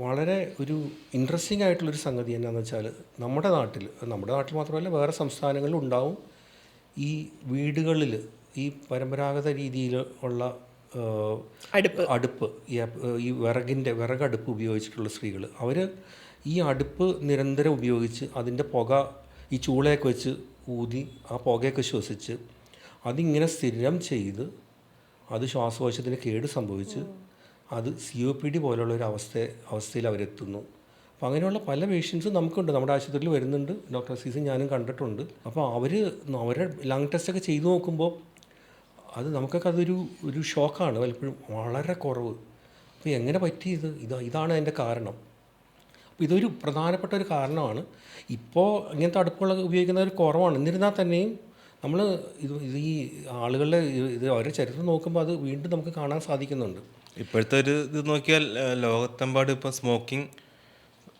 വളരെ ഒരു ഇൻട്രസ്റ്റിംഗ് ആയിട്ടുള്ളൊരു സംഗതി എന്നാന്ന് വെച്ചാൽ നമ്മുടെ നാട്ടിൽ നമ്മുടെ നാട്ടിൽ മാത്രമല്ല വേറെ സംസ്ഥാനങ്ങളിലും ഉണ്ടാവും ഈ വീടുകളിൽ ഈ പരമ്പരാഗത രീതിയിൽ ഉള്ള അടുപ്പ്. അടുപ്പ് ഈ വിറകിന്റെ വിറകടുപ്പ് ഉപയോഗിച്ചിട്ടുള്ള സ്ത്രീകൾ അവർ ഈ അടുപ്പ് നിരന്തരം ഉപയോഗിച്ച് അതിന്റെ പുക ഈ ചൂളയൊക്കെ വെച്ച് ഊതി ആ പുകയൊക്കെ ശ്വസിച്ച് അതിങ്ങനെ സ്ഥിരം ചെയ്ത് അത് ശ്വാസകോശത്തിന് കേട് സംഭവിച്ച് അത് സി ഒ പി ഡി പോലുള്ള ഒരു അവസ്ഥ അവസ്ഥയിൽ അവരെത്തുന്നു. അപ്പോൾ അങ്ങനെയുള്ള പല പേഷ്യൻസും നമുക്കുണ്ട്. നമ്മുടെ ആശുപത്രിയിൽ വരുന്നുണ്ട്. ഡോക്ടർ സീസൺ ഞാനും കണ്ടിട്ടുണ്ട്. അപ്പോൾ അവർ അവരുടെ ലങ് ടെസ്റ്റൊക്കെ ചെയ്തു നോക്കുമ്പോൾ അത് നമുക്കൊക്കെ അതൊരു ഒരു ഷോക്കാണ് പലപ്പോഴും വളരെ കുറവ്. അപ്പോൾ എങ്ങനെ പറ്റിയത് ഇത്? ഇതാണ് അതിന്റെ കാരണം. അപ്പോൾ ഇതൊരു പ്രധാനപ്പെട്ട ഒരു കാരണമാണ്. ഇപ്പോൾ ഇങ്ങനത്തെ അടുപ്പുകളൊക്കെ ഉപയോഗിക്കുന്നവർ കുറവാണ്. എന്നിരുന്നാൽ തന്നെയും നമ്മൾ ഇത് ഈ ആളുകളുടെ ഇത് അവരുടെ ചരിത്രം നോക്കുമ്പോൾ അത് വീണ്ടും നമുക്ക് കാണാൻ സാധിക്കുന്നുണ്ട്. ഇപ്പോഴത്തെ ഒരു ഇത് നോക്കിയാൽ ലോകത്തെമ്പാട് ഇപ്പോൾ സ്മോക്കിംഗ്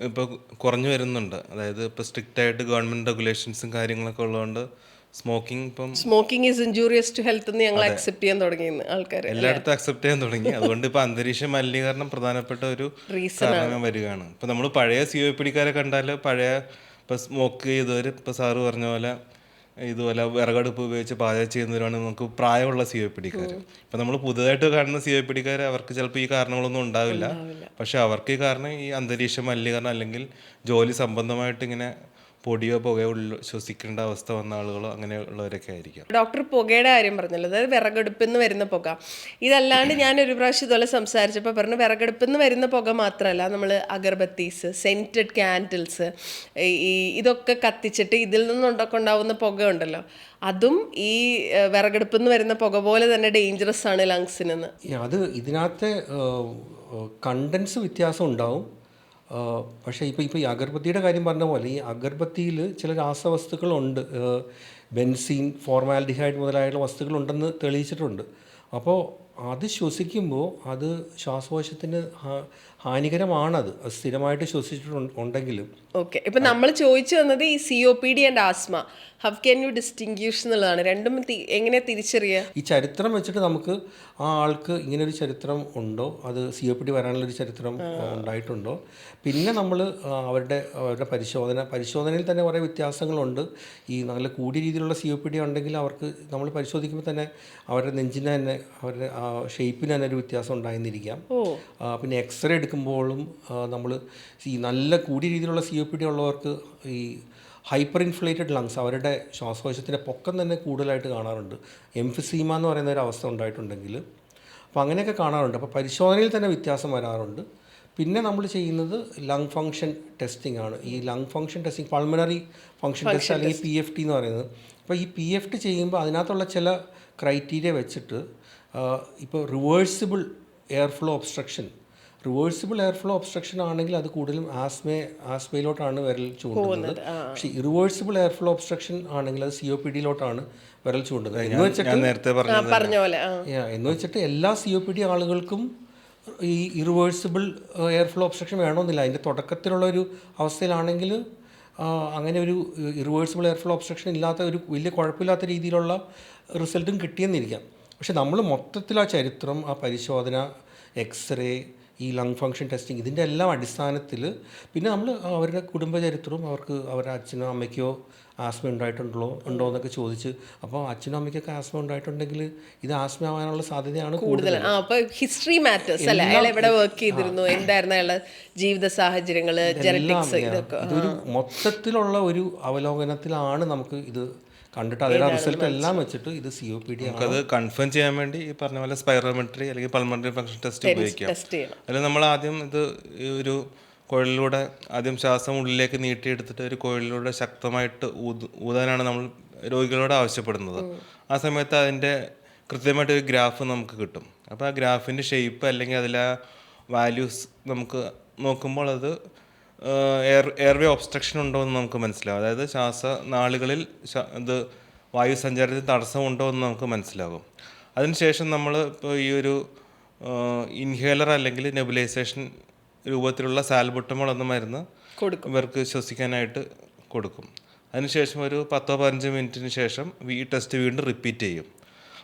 ഇപ്പോൾ കുറഞ്ഞു വരുന്നുണ്ട്. അതായത് ഇപ്പോൾ സ്ട്രിക്റ്റ് ആയിട്ട് ഗവൺമെന്റ് റെഗുലേഷൻസും കാര്യങ്ങളൊക്കെ ഉള്ളതുകൊണ്ട് സ്മോക്കിംഗ് ഇപ്പം smoking is injurious to health എന്ന് ഞങ്ങൾ അക്സെപ്റ്റ് ചെയ്യാൻ തുടങ്ങി ആൾക്കാർ എല്ലായിടത്തും അക്സെപ്റ്റ് ചെയ്യാൻ തുടങ്ങി. അതുകൊണ്ട് ഇപ്പോൾ അന്തരീക്ഷ മലിനീകരണം പ്രധാനപ്പെട്ട ഒരു റീസൺ വരികയാണ്. ഇപ്പോൾ നമ്മൾ പഴയ സി ഒ പിടിക്കാരെ കണ്ടാൽ പഴയ ഇപ്പോൾ സ്മോക്ക് ചെയ്തവർ ഇപ്പോൾ സാറ് പറഞ്ഞ പോലെ ഇതുപോലെ വിറകടുപ്പ് ഉപയോഗിച്ച് പാചകം ചെയ്യുന്നവരാണ് നമുക്ക് പ്രായമുള്ള സി ഒ പിടിക്കാർ ഇപ്പം നമ്മൾ പുതുതായിട്ട് കാണുന്ന സി ഒ പിടിക്കാർ അവർക്ക് ചിലപ്പോൾ ഈ കാരണങ്ങളൊന്നും ഉണ്ടാവില്ല. പക്ഷെ അവർക്ക് ഈ കാരണം ഈ അന്തരീക്ഷ മലിനീകരണം അല്ലെങ്കിൽ ജോലി സംബന്ധമായിട്ട് ഇങ്ങനെ പൊടിയോ പുകയോ ഉള്ള ശ്വസിക്കേണ്ട അവസ്ഥ വന്ന ആളുകളോ അങ്ങനെയുള്ളവരൊക്കെ ആയിരിക്കും. ഡോക്ടർ പുകയുടെ കാര്യം പറഞ്ഞല്ലോ? അതായത് വിറകടുപ്പിൽ നിന്ന് വരുന്ന പുക. ഇതല്ലാണ്ട് ഞാൻ ഒരു പ്രാവശ്യം ഇതുപോലെ സംസാരിച്ചപ്പോൾ പറഞ്ഞു വിറകടുപ്പിൽ നിന്ന് വരുന്ന പുക മാത്രമല്ല നമ്മൾ അഗർബത്തീസ് സെന്റഡ് ക്യാൻഡിൽസ് ഈ ഇതൊക്കെ കത്തിച്ചിട്ട് ഇതിൽ നിന്നുണ്ടൊക്കെ ഉണ്ടാവുന്ന പുക ഉണ്ടല്ലോ. അതും ഈ വിറകടുപ്പിൽ നിന്ന് വരുന്ന പുക പോലെ തന്നെ ഡേഞ്ചറസ് ആണ് ലങ്സിനെന്ന്. അത് ഇതിനകത്തെ കണ്ടൻസ് വ്യത്യാസം ഉണ്ടാവും. പക്ഷേ ഇപ്പോൾ ഇപ്പോൾ ഈ അഗർബത്തിയുടെ കാര്യം പറഞ്ഞ പോലെ ഈ അഗർബത്തിയിൽ ചില രാസവസ്തുക്കളുണ്ട്. ബെൻസീൻ ഫോർമാൽഡിഹൈഡ് മുതലായുള്ള വസ്തുക്കളുണ്ടെന്ന് തെളിയിച്ചിട്ടുണ്ട്. അപ്പോൾ അത് ശ്വസിക്കുമ്പോൾ അത് ശ്വാസകോശത്തിന് ഹാനികരമാണത്. അത് സ്ഥിരമായിട്ട് ശ്വസിച്ചിട്ടുണ്ടെങ്കിലും ഓക്കെ. ഇപ്പം നമ്മൾ ചോദിച്ചു വന്നത് ഈ C O P D and asthma how can you distinguish എന്നുള്ളതാണ്. രണ്ടും എങ്ങനെ തിരിച്ചറിയുക? ഈ ചരിത്രം വെച്ചിട്ട് നമുക്ക് ആ ആൾക്ക് ഇങ്ങനൊരു ചരിത്രം ഉണ്ടോ? അത് സി ഒ പി ഡി വരാനുള്ളൊരു ചരിത്രം ഉണ്ടായിട്ടുണ്ടോ? പിന്നെ നമ്മൾ അവരുടെ അവരുടെ പരിശോധന പരിശോധനയിൽ തന്നെ കുറേ വ്യത്യാസങ്ങളുണ്ട്. ഈ നല്ല കൂടിയ രീതിയിലുള്ള സി ഒ പി ഡി ഉണ്ടെങ്കിൽ അവർക്ക് നമ്മൾ പരിശോധിക്കുമ്പോൾ തന്നെ അവരുടെ നെഞ്ചിനെ തന്നെ അവരുടെ ആ ഷേപ്പിന് തന്നെ ഒരു വ്യത്യാസം ഉണ്ടായിരുന്നിരിക്കാം. പിന്നെ എക്സ്റേ എടുക്കുമ്പോഴും നമ്മൾ ഈ നല്ല കൂടിയ രീതിയിലുള്ള സി ഒ പി ഡി ഉള്ളവർക്ക് ഈ ഹൈപ്പർ ഇൻഫ്ലേറ്റഡ് ലങ്സ് അവരുടെ ശ്വാസകോശത്തിന്റെ പൊക്കം തന്നെ കൂടുതലായിട്ട് കാണാറുണ്ട്. എംഫിസീമ എന്ന് പറയുന്ന ഒരു അവസ്ഥ ഉണ്ടായിട്ടുണ്ടെങ്കിൽ. അപ്പോൾ അങ്ങനെയൊക്കെ കാണാറുണ്ട്. അപ്പോൾ പരിശോധനയിൽ തന്നെ വ്യത്യാസം വരാറുണ്ട്. പിന്നെ നമ്മൾ ചെയ്യുന്നത് ലങ് ഫങ്ഷൻ ടെസ്റ്റിംഗ് ആണ്. ഈ lung function testing pulmonary function test അല്ലെങ്കിൽ പി എഫ് ടി എന്ന് പറയുന്നത്. അപ്പോൾ ഈ പി എഫ് ടി ചെയ്യുമ്പോൾ അതിനകത്തുള്ള ചില ക്രൈറ്റീരിയ വെച്ചിട്ട് ഇപ്പോൾ reversible air flow obstruction reversible air flow obstruction ആണെങ്കിൽ അത് കൂടുതലും ആസ്മേ ആസ്മയിലോട്ടാണ് വിരൽ ചൂണ്ടുന്നത്. പക്ഷേ ഇറിവേഴ്സിബിൾ എയർ ഫ്ലോ ഒബ്സ്ട്രക്ഷൻ ആണെങ്കിൽ അത് സി ഒ പി ഡിയിലോട്ടാണ് വിരൽ ചൂണ്ടുന്നത്. എന്ന് വെച്ചിട്ട് ഞാൻ നേരത്തെ ആ, പറഞ്ഞ പോലെ എന്ന് വെച്ചിട്ട് എല്ലാ സി ഒ പി ഡി ആളുകൾക്കും ഈ ഇറിവേഴ്സിബിൾ എയർ ഫ്ലോ ഒബ്സ്ട്രക്ഷൻ വേണമെന്നില്ല. അതിന്റെ തുടക്കത്തിലുള്ള ഒരു അവസ്ഥയിലാണെങ്കിൽ അങ്ങനെ ഒരു ഇറിവേഴ്സിബിൾ എയർ ഫ്ലോ ഒബ്സ്ട്രക്ഷൻ ഇല്ലാത്ത ഒരു വലിയ കുഴപ്പമില്ലാത്ത രീതിയിലുള്ള റിസൾട്ടും കിട്ടിയെന്നിരിക്കാം. പക്ഷെ നമ്മൾ മൊത്തത്തിൽ ആ ചരിത്രം ആ പരിശോധന എക്സ്റേ ഈ ലങ് ഫങ്ഷൻ ടെസ്റ്റിംഗ് ഇതിന്റെ എല്ലാം അടിസ്ഥാനത്തിൽ പിന്നെ നമ്മൾ അവരുടെ കുടുംബചരിത്രവും അവർക്ക് അവരുടെ അച്ഛനോ അമ്മയ്ക്കോ ആസ്മ ഉണ്ടായിട്ടുണ്ടോ ഉണ്ടോ എന്നൊക്കെ ചോദിച്ച് അപ്പോൾ അച്ഛനും അമ്മയ്ക്കൊക്കെ ആസ്മ ഉണ്ടായിട്ടുണ്ടെങ്കിൽ ഇത് ആസ്മ ആവാനുള്ള സാധ്യതയാണ് കൂടുതൽ. ഹിസ്റ്ററി മാറ്റേഴ്സ് അല്ലേ? അയാൾ എവിടെ വർക്ക് ചെയ്തിരുന്നു? എന്തായിരുന്നു അയാളുടെ ജീവിത സാഹചര്യങ്ങൾ ഇതൊക്കെ ഇതൊരു മൊത്തത്തിലുള്ള ഒരു അവലോകനത്തിലാണ് നമുക്ക് ഇത് കണ്ടിട്ട് അതിന്റെ റിസൾട്ട് എല്ലാം വെച്ചിട്ട് ഇത് സി ഒ പി ഡി നമുക്കത് കൺഫേം ചെയ്യാൻ വേണ്ടി ഈ പറഞ്ഞ പോലെ സ്പൈറോമെട്രി അല്ലെങ്കിൽ പൾമണറി ഫംഗ്ഷൻ ടെസ്റ്റ് ഉപയോഗിക്കാം. അല്ലെങ്കിൽ അതിൽ നമ്മൾ ആദ്യം ഇത് ഈ ഒരു കുഴലിലൂടെ ആദ്യം ശ്വാസം ഉള്ളിലേക്ക് നീട്ടിയെടുത്തിട്ട് ഒരു കുഴലിലൂടെ ശക്തമായിട്ട് ഊത് ഊതാനാണ് നമ്മൾ രോഗികളോട് ആവശ്യപ്പെടുന്നത്. ആ സമയത്ത് അതിന്റെ കൃത്യമായിട്ട് ഒരു ഗ്രാഫ് നമുക്ക് കിട്ടും. അപ്പോൾ ആ ഗ്രാഫിന്റെ ഷേപ്പ് അല്ലെങ്കിൽ അതിലെ വാല്യൂസ് നമുക്ക് നോക്കുമ്പോൾ അത് എയർ എയർവേ ഒബ്സ്ട്രക്ഷൻ ഉണ്ടോ എന്ന് നമുക്ക് മനസ്സിലാവും. അതായത് ശ്വാസനാളികളിൽ നാളുകളിൽ ഇത് വായു സഞ്ചാരത്തിന് തടസ്സമുണ്ടോ എന്ന് നമുക്ക് മനസ്സിലാകും. അതിനുശേഷം നമ്മൾ ഇപ്പോൾ ഈ ഒരു ഇൻഹേലർ അല്ലെങ്കിൽ നെബുലൈസേഷൻ രൂപത്തിലുള്ള സാൽബുട്ടമോൾ എന്ന മരുന്ന് കൊടുക്കും. ഇവർക്ക് ശ്വസിക്കാനായിട്ട് കൊടുക്കും. അതിനുശേഷം ഒരു പത്തോ പതിനഞ്ചോ മിനിറ്റിന് ശേഷം ഈ ടെസ്റ്റ് വീണ്ടും റിപ്പീറ്റ് ചെയ്യും.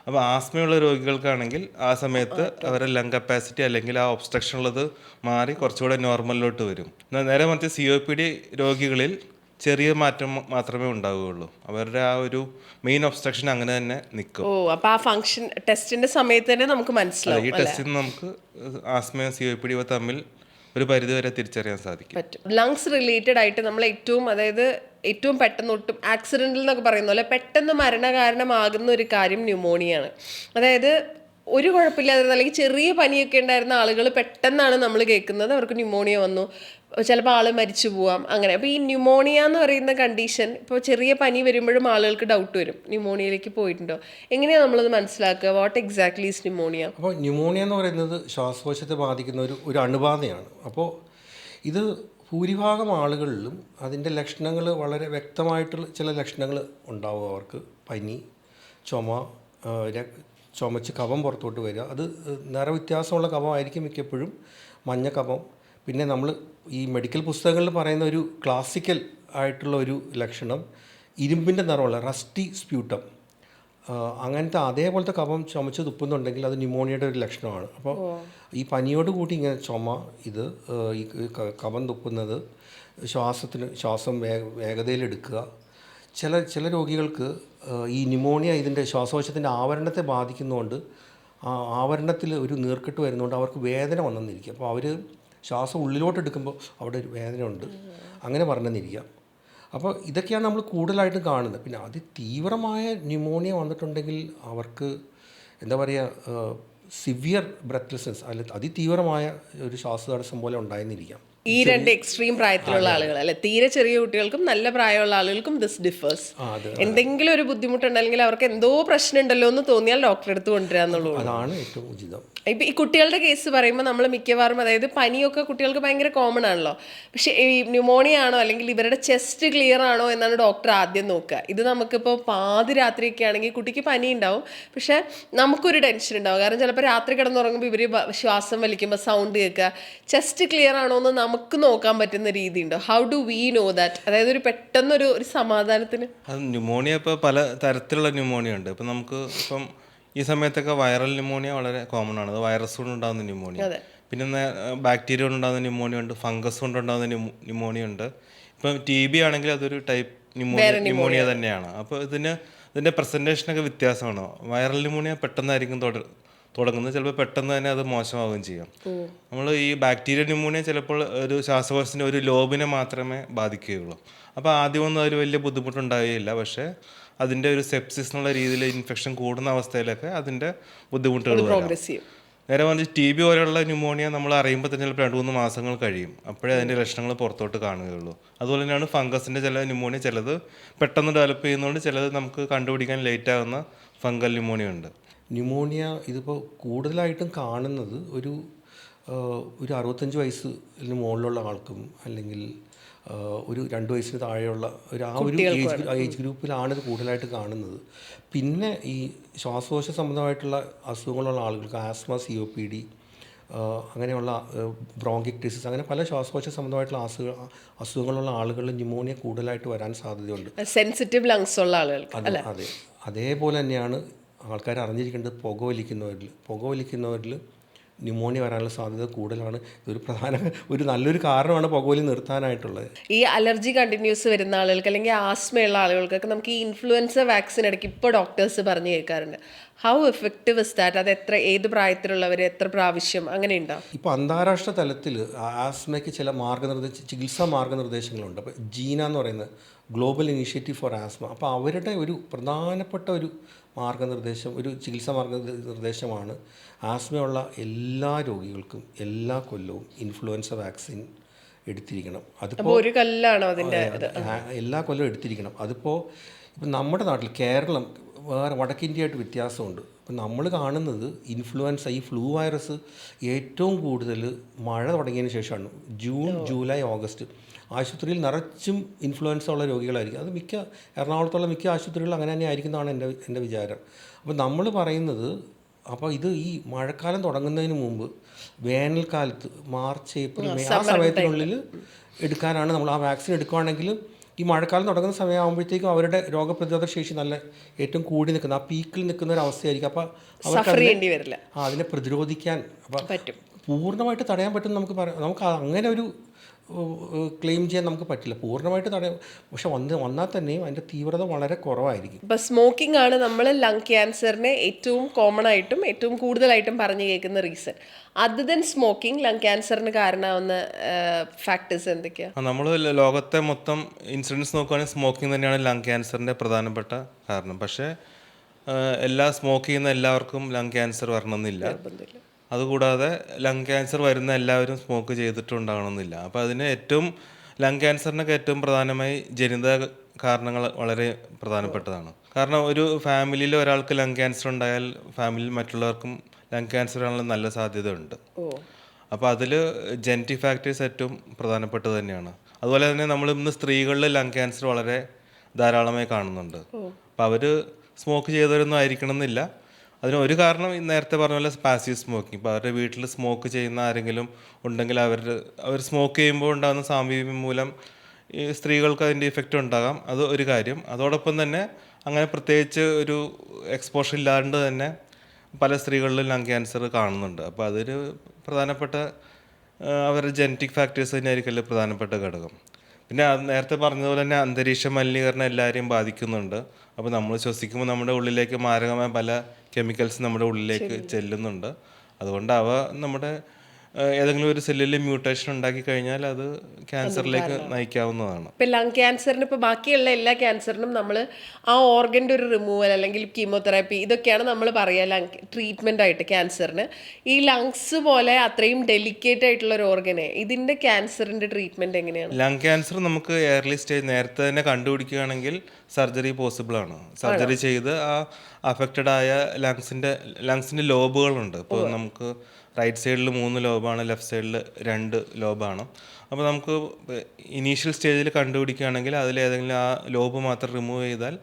അപ്പോൾ ആസ്മയുള്ള രോഗികൾക്കാണെങ്കിൽ ആ സമയത്ത് അവരുടെ ലങ് കപ്പാസിറ്റി അല്ലെങ്കിൽ ആ ഒബ്സ്ട്രക്ഷൻ ഉള്ളത് മാറി കുറച്ചുകൂടെ നോർമലിലോട്ട് വരും. നേരെ മറിച്ച് സി ഒ പി ഡി രോഗികളിൽ ചെറിയ മാറ്റം മാത്രമേ ഉണ്ടാവുകയുള്ളൂ. അവരുടെ ആ ഒരു മെയിൻ ഒബ്സ്ട്രക്ഷൻ അങ്ങനെ തന്നെ നിൽക്കും ഓ അപ്പോൾ ആ ഫംഗ്ഷൻ ടെസ്റ്റിന്റെ സമയത്ത് തന്നെ നമുക്ക് മനസ്സിലാവും ഈ ടെസ്റ്റിൽ നിന്ന് നമുക്ക് ആസ്മയും സി ഒ പി ഡിയോ തമ്മിൽ ഒരു പരിധി വരെ തിരിച്ചറിയാൻ സാധിക്കും. പറ്റും. ലങ്സ് റിലേറ്റഡ് ആയിട്ട് നമ്മൾ ഏറ്റവും അതായത് ഏറ്റവും പെട്ടെന്ന് ഒട്ടും ആക്സിഡന്റൽ എന്നൊക്കെ പറയുന്ന പോലെ പെട്ടെന്ന് മരണകാരണമാകുന്ന ഒരു കാര്യം ന്യൂമോണിയാണ് അതായത് ഒരു കുഴപ്പമില്ലാതിരുന്ന അല്ലെങ്കിൽ ചെറിയ പനിയൊക്കെ ഉണ്ടായിരുന്ന ആളുകൾ പെട്ടെന്നാണ് നമ്മൾ കേൾക്കുന്നത്. അവർക്ക് ന്യൂമോണിയ വന്നു. ചിലപ്പോൾ ആൾ മരിച്ചു പോവാം. അങ്ങനെ. അപ്പോൾ ഈ ന്യൂമോണിയ എന്ന് പറയുന്ന കണ്ടീഷൻ ഇപ്പോൾ ചെറിയ പനി വരുമ്പോഴും ആളുകൾക്ക് ഡൗട്ട് വരും. ന്യൂമോണിയയിലേക്ക് പോയിട്ടുണ്ടോ? എങ്ങനെയാണ് നമ്മളത് മനസ്സിലാക്കുക? വാട്ട് എക്സാക്ട്ലി ഈസ് ന്യൂമോണിയ അപ്പോൾ ന്യൂമോണിയ എന്ന് പറയുന്നത് ശ്വാസകോശത്തെ ബാധിക്കുന്ന ഒരു ഒരു അണുബാധയാണ്. അപ്പോൾ ഇത് ഭൂരിഭാഗം ആളുകളിലും അതിന്റെ ലക്ഷണങ്ങൾ വളരെ വ്യക്തമായിട്ടുള്ള ചില ലക്ഷണങ്ങൾ ഉണ്ടാവും അവർക്ക്. പനി ചുമ ചുമച്ച് കഫം പുറത്തോട്ട് വരിക. അത് നിറവ്യത്യാസമുള്ള കഫമായിരിക്കും മിക്കപ്പോഴും മഞ്ഞ കഫം. പിന്നെ നമ്മൾ ഈ മെഡിക്കൽ പുസ്തകങ്ങളിൽ പറയുന്ന ഒരു ക്ലാസിക്കൽ ആയിട്ടുള്ള ഒരു ലക്ഷണം ഇരുമ്പിന്റെ നിറമുള്ള റസ്റ്റി സ്പ്യൂട്ടം. അങ്ങനത്തെ അതേപോലത്തെ കഫം ചുമച്ച് തുപ്പുന്നുണ്ടെങ്കിൽ അത് ന്യൂമോണിയയുടെ ഒരു ലക്ഷണമാണ്. അപ്പോൾ ഈ പനിയോട് കൂടി ഇങ്ങനെ ചുമ ഇത് ഈ കഫം തുപ്പുന്നത് ശ്വാസത്തിന് ശ്വാസം വേഗ വേഗതയിലെടുക്കുക ചില ചില രോഗികൾക്ക് ഈ ന്യൂമോണിയ ഇതിന്റെ ശ്വാസകോശത്തിന്റെ ആവരണത്തെ ബാധിക്കുന്നതുകൊണ്ട് ആ ആവരണത്തിൽ ഒരു നീർക്കെട്ട് വരുന്നതുകൊണ്ട് അവർക്ക് വേദന വന്നെന്നിരിക്കും. അപ്പോൾ അവർ ശ്വാസം ഉള്ളിലോട്ട് എടുക്കുമ്പോൾ അവിടെ ഒരു വേദന ഉണ്ട് അങ്ങനെ പറഞ്ഞെന്നിരിക്കാം അപ്പോൾ ഇതൊക്കെയാണ് നമ്മൾ കൂടുതലായിട്ട് കാണുന്നത്. പിന്നെ അതിതീവ്രമായ ന്യൂമോണിയ വന്നിട്ടുണ്ടെങ്കിൽ അവർക്ക് എന്താ പറയുക സിവിയർ ബ്രെത്ത്ലെസ്നെസ് അല്ല അതിതീവ്രമായ ഒരു ശ്വാസതടസ്സം പോലെ ഉണ്ടായെന്നിരിക്കാം ഈ രണ്ട് എക്സ്ട്രീം പ്രായത്തിലുള്ള ആളുകൾ അല്ലെ? തീരെ ചെറിയ കുട്ടികൾക്കും നല്ല പ്രായമുള്ള ആളുകൾക്കും ദിസ് ഡിഫേഴ്സ് എന്തെങ്കിലും ഒരു ബുദ്ധിമുട്ടുണ്ടെങ്കിൽ അവർക്ക് എന്തോ പ്രശ്നം ഉണ്ടല്ലോ എന്ന് തോന്നിയാൽ ഡോക്ടറെ അടുത്ത് കൊണ്ടുവരാന്നുള്ളൂ അതാണ് ഏറ്റവും ഉചിതം. ഇപ്പൊ ഈ കുട്ടികളുടെ കേസ് പറയുമ്പോൾ നമ്മൾ മിക്കവാറും അതായത് പനിയൊക്കെ കുട്ടികൾക്ക് ഭയങ്കര കോമൺ ആണല്ലോ. പക്ഷെ ഈ ന്യൂമോണിയ ആണോ അല്ലെങ്കിൽ ഇവരുടെ ചെസ്റ്റ് ക്ലിയർ ആണോ എന്നാണ് ഡോക്ടർ ആദ്യം നോക്കുക. ഇത് നമുക്കിപ്പോൾ പാതി രാത്രിയൊക്കെ ആണെങ്കിൽ കുട്ടിക്ക് പനി ഉണ്ടാവും. പക്ഷെ നമുക്കൊരു ടെൻഷൻ ഉണ്ടാവും. കാരണം ചിലപ്പോൾ രാത്രി കിടന്നുറങ്ങുമ്പോൾ ഇവർ ശ്വാസം വലിക്കുമ്പോൾ സൗണ്ട് കേൾക്കുക. ചെസ്റ്റ് ക്ലിയർ ആണോ എന്ന് നമുക്ക് നോക്കാൻ പറ്റുന്ന രീതി ഉണ്ടോ how do we know that അതായത് ഒരു പെട്ടെന്നൊരു ഒരു സമാധാനത്തിന്? അത് ന്യൂമോണിയ ഇപ്പോൾ പല തരത്തിലുള്ള ന്യൂമോണിയ ഉണ്ട്. ഇപ്പം നമുക്ക് ഇപ്പം ഈ സമയത്തൊക്കെ വൈറൽ ന്യൂമോണിയ വളരെ കോമൺ ആണ്. അത് വൈറസ് കൊണ്ട് ഉണ്ടാകുന്ന ന്യൂമോണിയ പിന്നെ ബാക്ടീരിയ കൊണ്ട് ഉണ്ടാകുന്ന ന്യൂമോണിയ ഉണ്ട്. ഫംഗസ് കൊണ്ട് ഉണ്ടാകുന്ന ന്യൂമോണിയ ഉണ്ട്. ഇപ്പം ടി ബി ആണെങ്കിൽ അതൊരു ടൈപ്പ് ന്യൂമോണിയ ന്യൂമോണിയ തന്നെയാണ്. അപ്പോൾ ഇതിന് ഇതിന്റെ പ്രസന്റേഷനൊക്കെ വ്യത്യാസമാണ്? വൈറൽ ന്യൂമോണിയ പെട്ടെന്നായിരിക്കും തുട- തുടങ്ങുന്നത് ചിലപ്പോൾ പെട്ടെന്ന് തന്നെ അത് മോശമാവുകയും ചെയ്യാം. നമ്മൾ ഈ ബാക്ടീരിയ ന്യൂമോണിയ ചിലപ്പോൾ ഒരു ശ്വാസകോശത്തിന്റെ ഒരു ലോബിനെ മാത്രമേ ബാധിക്കുകയുള്ളൂ. അപ്പോൾ ആദ്യമൊന്നും അതിൽ വലിയ ബുദ്ധിമുട്ടുണ്ടാവുകയില്ല. പക്ഷേ അതിന്റെ ഒരു സെപ്സിസ് എന്നുള്ള രീതിയിൽ ഇൻഫെക്ഷൻ കൂടുന്ന അവസ്ഥയിലൊക്കെ അതിന്റെ ബുദ്ധിമുട്ടുകൾ വരാം. പ്രോഗ്രസ് ചെയ്യും. നേരെ മറിച്ച് ടി ബി പോലെയുള്ള ന്യൂമോണിയ നമ്മൾ അറിയുമ്പോൾ തന്നെ ചിലപ്പോൾ രണ്ട് മൂന്ന് മാസങ്ങൾ കഴിയും. അപ്പോഴേ അതിന്റെ ലക്ഷണങ്ങൾ പുറത്തോട്ട് കാണുകയുള്ളൂ. അതുപോലെ തന്നെയാണ് ഫംഗസിന്റെ ചില ന്യൂമോണിയ ചിലത് പെട്ടെന്ന് ഡെവലപ്പ് ചെയ്യുന്നതുകൊണ്ട് ചിലത് നമുക്ക് കണ്ടുപിടിക്കാൻ ലേറ്റ് ആകുന്ന ഫംഗൽ ന്യൂമോണിയ ഉണ്ട്. ന്യൂമോണിയ ഇതിപ്പോൾ കൂടുതലായിട്ടും കാണുന്നത് ഒരു ഒരു അറുപത്തഞ്ച് വയസ്സിന് മുകളിലുള്ള ആൾക്കും അല്ലെങ്കിൽ ഒരു രണ്ട് വയസ്സിന് താഴെയുള്ള ഒരു ആ ഒരു ഏജ് ഏജ് ഗ്രൂപ്പിലാണ് ഇത് കൂടുതലായിട്ട് കാണുന്നത്. പിന്നെ ഈ ശ്വാസകോശ സംബന്ധമായിട്ടുള്ള അസുഖങ്ങളുള്ള ആളുകൾക്ക് asthma C O P D അങ്ങനെയുള്ള ബ്രോങ്കിക്ടിസിസ് അങ്ങനെ പല ശ്വാസകോശ സംബന്ധമായിട്ടുള്ള അസുഖ അസുഖങ്ങളുള്ള ആളുകളിൽ ന്യൂമോണിയ കൂടുതലായിട്ട് വരാൻ സാധ്യതയുണ്ട്. സെൻസിറ്റീവ് ലങ്സ് ഉള്ള ആളുകൾ അത് അതെ. അതേപോലെ തന്നെയാണ് ആൾക്കാർ അറിഞ്ഞിരിക്കേണ്ടത് പുക വലിക്കുന്നവരിൽ പുകവലിക്കുന്നവരിൽ. പുകവലിക്കുന്നവരിൽ ന്യൂമോണിയ വരാനുള്ള സാധ്യത കൂടുതലാണ്. ഒരു പ്രധാന ഒരു നല്ലൊരു കാരണമാണ് പുകവലി നിർത്താനായിട്ടുള്ളത്. ഈ അലർജി കണ്ടിന്യൂസ് വരുന്ന ആളുകൾക്ക് അല്ലെങ്കിൽ ആസ്മയുള്ള ആളുകൾക്കൊക്കെ നമുക്ക് ഈ ഇൻഫ്ലുവൻസ വാക്സിൻ ഇടയ്ക്ക് ഇപ്പോൾ ഡോക്ടേഴ്സ് പറഞ്ഞു കേൾക്കാറുണ്ട്. ഹൗ എഫക്റ്റീവ് ഇസ് ദാറ്റ് അത് എത്ര ഏത് പ്രായത്തിലുള്ളവർ എത്ര പ്രാവശ്യം? അങ്ങനെ ഉണ്ടോ ഇപ്പോൾ അന്താരാഷ്ട്ര തലത്തിൽ ആസ്മയ്ക്ക് ചില മാർഗനിർദ്ദേശ ചികിത്സാ മാർഗനിർദ്ദേശങ്ങളുണ്ട്. അപ്പോൾ ജീന എന്ന് പറയുന്ന ഗ്ലോബൽ ഇനീഷ്യേറ്റീവ് ഫോർ ആസ്മ. അപ്പോൾ അവരുടെ ഒരു പ്രധാനപ്പെട്ട ഒരു മാർഗനിർദ്ദേശം ഒരു ചികിത്സാ മാർഗനിർദ്ദേശമാണ് ആസ്മയുള്ള എല്ലാ രോഗികൾക്കും എല്ലാ കൊല്ലവും ഇൻഫ്ലുവൻസ വാക്സിൻ എടുത്തിരിക്കണം. അതിപ്പോൾ ഒരു കല്ലാണോ അതിന്റെ എല്ലാ കൊല്ലവും എടുത്തിരിക്കണം. അതിപ്പോൾ ഇപ്പം നമ്മുടെ നാട്ടിൽ കേരളം വേറെ വടക്കിന്ത്യയായിട്ട് വ്യത്യാസമുണ്ട്. അപ്പം നമ്മൾ കാണുന്നത് ഇൻഫ്ലുവൻസ ഈ ഫ്ലൂ വൈറസ് ഏറ്റവും കൂടുതൽ മഴ തുടങ്ങിയതിന് ശേഷമാണ്. ജൂൺ ജൂലൈ ഓഗസ്റ്റ് ആശുപത്രിയിൽ നിറച്ചും ഇൻഫ്ലുവൻസ ഉള്ള രോഗികളായിരിക്കും. അത് മിക്ക എറണാകുളത്തുള്ള മിക്ക ആശുപത്രികളിലും അങ്ങനെ തന്നെ ആയിരിക്കുന്നതാണ് എന്റെ എന്റെ വിചാരം. അപ്പം നമ്മൾ പറയുന്നത് അപ്പോൾ ഇത് ഈ മഴക്കാലം തുടങ്ങുന്നതിന് മുമ്പ് വേനൽക്കാലത്ത് മാർച്ച് ഏപ്രിൽ മെയ് ആ സമയത്തിനുള്ളിൽ എടുക്കാനാണ് നമ്മൾ ആ വാക്സിൻ എടുക്കുകയാണെങ്കിൽ ഈ മഴക്കാലം തുടങ്ങുന്ന സമയമാകുമ്പോഴത്തേക്കും അവരുടെ രോഗപ്രതിരോധ ശേഷി നല്ല ഏറ്റവും കൂടി നിൽക്കുന്ന ആ പീക്കിൽ നിൽക്കുന്ന ഒരു അവസ്ഥയായിരിക്കും. അപ്പോൾ അവർക്ക് വരില്ല. അതിനെ പ്രതിരോധിക്കാൻ പറ്റും. പൂർണമായിട്ട് തടയാൻ പറ്റും നമുക്ക് പറയാം. നമുക്ക് അങ്ങനെ ഒരു ക്ലെയിം ചെയ്യാൻ നമുക്ക് പറ്റില്ല. പൂർണമായിട്ട് തടയും പക്ഷെ വന്ന് വന്നാൽ തന്നെയും അതിന്റെ തീവ്രത വളരെ കുറവായിരിക്കും. ഇപ്പം സ്മോക്കിംഗ് ആണ് നമ്മൾ ലങ് ക്യാൻസറിനെ ഏറ്റവും കോമൺ ആയിട്ടും ഏറ്റവും കൂടുതലായിട്ടും പറഞ്ഞു കേൾക്കുന്ന റീസൺ അത് ദൻ സ്മോക്കിംഗ് ലങ് ക്യാൻസറിന് കാരണമാവുന്ന ഫാക്ടേഴ്സ് എന്തൊക്കെയാണ് നമ്മൾ ലോകത്തെ മൊത്തം ഇൻസിഡൻസ് നോക്കുകയാണെങ്കിൽ സ്മോക്കിംഗ് തന്നെയാണ് ലങ് ക്യാൻസറിന്റെ പ്രധാനപ്പെട്ട കാരണം. പക്ഷേ എല്ലാ സ്മോക്ക് ചെയ്യുന്ന എല്ലാവർക്കും ലങ് ക്യാൻസർ വരണമെന്നില്ല. അതുകൂടാതെ ലങ് ക്യാൻസർ വരുന്ന എല്ലാവരും സ്മോക്ക് ചെയ്തിട്ടുണ്ടാകണമെന്നില്ല അപ്പോൾ അതിന് ഏറ്റവും ലങ് ക്യാൻസറിനൊക്കെ ഏറ്റവും പ്രധാനമായി ജനിത കാരണങ്ങൾ വളരെ പ്രധാനപ്പെട്ടതാണ്. കാരണം ഒരു ഫാമിലിയിൽ ഒരാൾക്ക് ലങ് ക്യാൻസർ ഉണ്ടായാൽ ഫാമിലിയിൽ മറ്റുള്ളവർക്കും ലങ് ക്യാൻസർ വരാനുള്ള നല്ല സാധ്യതയുണ്ട്. അപ്പോൾ അതിൽ ജനറ്റിക് ഫാക്ടേഴ്സ് ഏറ്റവും പ്രധാനപ്പെട്ടത് തന്നെയാണ്. അതുപോലെ തന്നെ നമ്മൾ ഇന്ന് സ്ത്രീകളിൽ ലങ് ക്യാൻസർ വളരെ ധാരാളമായി കാണുന്നുണ്ട്. അപ്പോൾ അവർ സ്മോക്ക് ചെയ്തവരൊന്നും ആയിരിക്കണം എന്നില്ല അതിന് ഒരു കാരണം നേരത്തെ പറഞ്ഞ പോലെ പാസീവ് സ്മോക്കിംഗ് ഇപ്പോൾ അവരുടെ വീട്ടിൽ സ്മോക്ക് ചെയ്യുന്ന ആരെങ്കിലും ഉണ്ടെങ്കിൽ അവർ അവർ സ്മോക്ക് ചെയ്യുമ്പോൾ ഉണ്ടാകുന്ന സാമീപ്യം മൂലം ഈ സ്ത്രീകൾക്ക് അതിന്റെ ഇഫക്റ്റ് ഉണ്ടാകാം. അത് ഒരു കാര്യം. അതോടൊപ്പം തന്നെ അങ്ങനെ പ്രത്യേകിച്ച് ഒരു എക്സ്പോഷർ ഇല്ലാണ്ട് തന്നെ പല സ്ത്രീകളിലും ലങ് ക്യാൻസർ കാണുന്നുണ്ട്. അപ്പോൾ അതൊരു പ്രധാനപ്പെട്ട അവരുടെ ജനറ്റിക് ഫാക്ടേഴ്സ് തന്നെയായിരിക്കുമല്ലോ പ്രധാനപ്പെട്ട ഘടകം. പിന്നെ നേരത്തെ പറഞ്ഞതുപോലെ തന്നെ അന്തരീക്ഷ മലിനീകരണം എല്ലാവരെയും ബാധിക്കുന്നുണ്ട്. അപ്പോൾ നമ്മൾ ശ്വസിക്കുമ്പോൾ നമ്മുടെ ഉള്ളിലേക്ക് മാരകമായ പല കെമിക്കൽസ് നമ്മുടെ ഉള്ളിലേക്ക് ചെല്ലുന്നുണ്ട്. അതുകൊണ്ട് അവ നമ്മുടെ ഏതെങ്കിലും ഒരു സെല്ലിൽ മ്യൂട്ടേഷൻ ഉണ്ടാക്കി കഴിഞ്ഞാൽ അത് ക്യാൻസറിലേക്ക് നയിക്കാവുന്നതാണ്. ഇപ്പം ലങ് ക്യാൻസറിന് ഇപ്പോൾ ബാക്കിയുള്ള എല്ലാ ക്യാൻസറിനും നമ്മൾ ആ ഓർഗന്റെ ഒരു റിമൂവൽ അല്ലെങ്കിൽ കീമോതെറാപ്പി ഇതൊക്കെയാണ് നമ്മൾ പറയുക ലങ് ട്രീറ്റ്മെന്റ് ആയിട്ട് ക്യാൻസറിന് ഈ ലങ്സ് പോലെ അത്രയും ഡെലിക്കേറ്റ് ആയിട്ടുള്ള ഒരു ഓർഗനെ ഇതിന്റെ ക്യാൻസറിന്റെ ട്രീറ്റ്മെന്റ് എങ്ങനെയാണ്? ലങ് ക്യാൻസർ നമുക്ക് എയർലി സ്റ്റേജ് നേരത്തെ തന്നെ കണ്ടുപിടിക്കുകയാണെങ്കിൽ സർജറി പോസിബിൾ ആണ്. സർജറി ചെയ്ത് ആ അഫക്റ്റഡ് ആയ ലങ്സിന്റെ ലങ്സിന്റെ ലോബുകളുണ്ട് ഇപ്പോൾ നമുക്ക് റൈറ്റ് സൈഡിൽ മൂന്ന് ലോബാണ് ലെഫ്റ്റ് സൈഡിൽ രണ്ട് ലോബാണ്. അപ്പോൾ നമുക്ക് ഇനീഷ്യൽ സ്റ്റേജിൽ കണ്ടുപിടിക്കുകയാണെങ്കിൽ അതിലേതെങ്കിലും ആ ലോബ് മാത്രം റിമൂവ് ചെയ്താൽ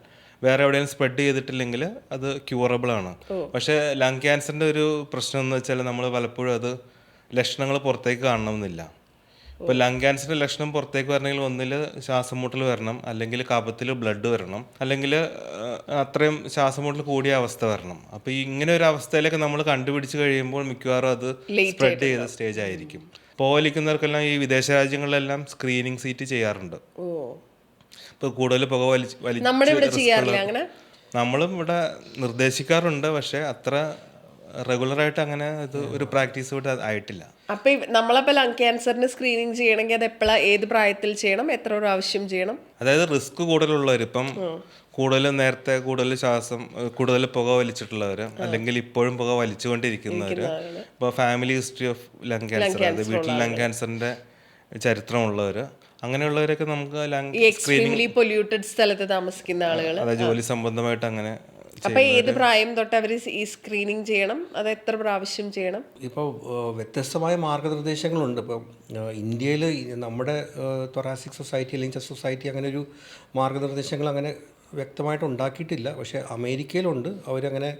വേറെ എവിടെയും സ്പ്രെഡ് ചെയ്തിട്ടില്ലെങ്കിൽ അത് ക്യൂറബിൾ ആണ്. പക്ഷേ ലങ് ക്യാൻസറിന്റെ ഒരു പ്രശ്നം എന്ന് വെച്ചാൽ നമ്മൾ പലപ്പോഴും അത് ലക്ഷണങ്ങൾ പുറത്തേക്ക് കാണണമെന്നില്ല. ഇപ്പോൾ ലങ് ക്യാൻസറിന്റെ ലക്ഷണം പുറത്തേക്ക് വരണമെങ്കിൽ ഒന്നിൽ ശ്വാസം മുട്ടൽ വരണം അല്ലെങ്കിൽ കഫത്തിൽ ബ്ലഡ് വരണം അല്ലെങ്കിൽ അത്രയും ശ്വാസം മുട്ടൽ കൂടിയ അവസ്ഥ വരണം. അപ്പോൾ ഈ ഇങ്ങനെ ഒരു അവസ്ഥയിലൊക്കെ നമ്മൾ കണ്ടുപിടിച്ച് കഴിയുമ്പോൾ മിക്കവാറും അത് സ്പ്രെഡ് ചെയ്ത സ്റ്റേജ് ആയിരിക്കും. പോകലിക്കുന്നവർക്കെല്ലാം ഈ വിദേശ രാജ്യങ്ങളിലെല്ലാം സ്ക്രീനിങ് സീറ്റ് ചെയ്യാറുണ്ട്. ഇപ്പോൾ കൂടുതൽ പുക വലിച്ച് നമ്മളും ഇവിടെ നിർദ്ദേശിക്കാറുണ്ട് പക്ഷെ അത്ര റെഗുലർ ആയിട്ട് അങ്ങനെ ഇത് ഒരു പ്രാക്ടീസ് ആയിട്ടില്ല. അപ്പൊ നമ്മളിപ്പോ നമ്മളപ്പോൾ ലങ് ക്യാൻസറിന് സ്ക്രീനിങ് ചെയ്യണമെങ്കിൽ അത് എപ്പോഴാണ് ഏത് പ്രായത്തിൽ ചെയ്യണം എത്ര പ്രാവശ്യം ചെയ്യണം? അതായത് റിസ്ക് കൂടുതലുള്ളവർ ഇപ്പം കൂടുതൽ നേരത്തെ കൂടുതൽ ശ്വാസം കൂടുതൽ പുക വലിച്ചിട്ടുള്ളവർ അല്ലെങ്കിൽ ഇപ്പോഴും പുക വലിച്ചുകൊണ്ടിരിക്കുന്നവർ ഇപ്പോൾ family history of lung cancer അതായത് വീട്ടിൽ ലങ് ക്യാൻസറിന്റെ ചരിത്രമുള്ളവർ അങ്ങനെയുള്ളവരൊക്കെ നമുക്ക് ലങ് എക്സ്ട്രീംലി പൊല്യൂട്ടഡ് സ്ഥലത്ത് താമസിക്കുന്ന ആളുകൾ അതായത് ജോലി സംബന്ധമായിട്ട് അങ്ങനെ അപ്പൊ ഏത് പ്രായം തൊട്ട് അവർ ഈ സ്ക്രീനിങ് ചെയ്യണം? അത് എത്ര പ്രാവശ്യം ചെയ്യണം? ഇപ്പോൾ വ്യത്യസ്തമായ മാർഗനിർദ്ദേശങ്ങളുണ്ട്. ഇപ്പം ഇന്ത്യയിൽ നമ്മുടെ തൊറാസിക് സൊസൈറ്റി അല്ലെങ്കിൽ ചെസ് സൊസൈറ്റി അങ്ങനെ ഒരു മാർഗനിർദ്ദേശങ്ങൾ അങ്ങനെ വ്യക്തമായിട്ട് ഉണ്ടാക്കിയിട്ടില്ല പക്ഷേ അമേരിക്കയിലുണ്ട്. അവരങ്ങനെ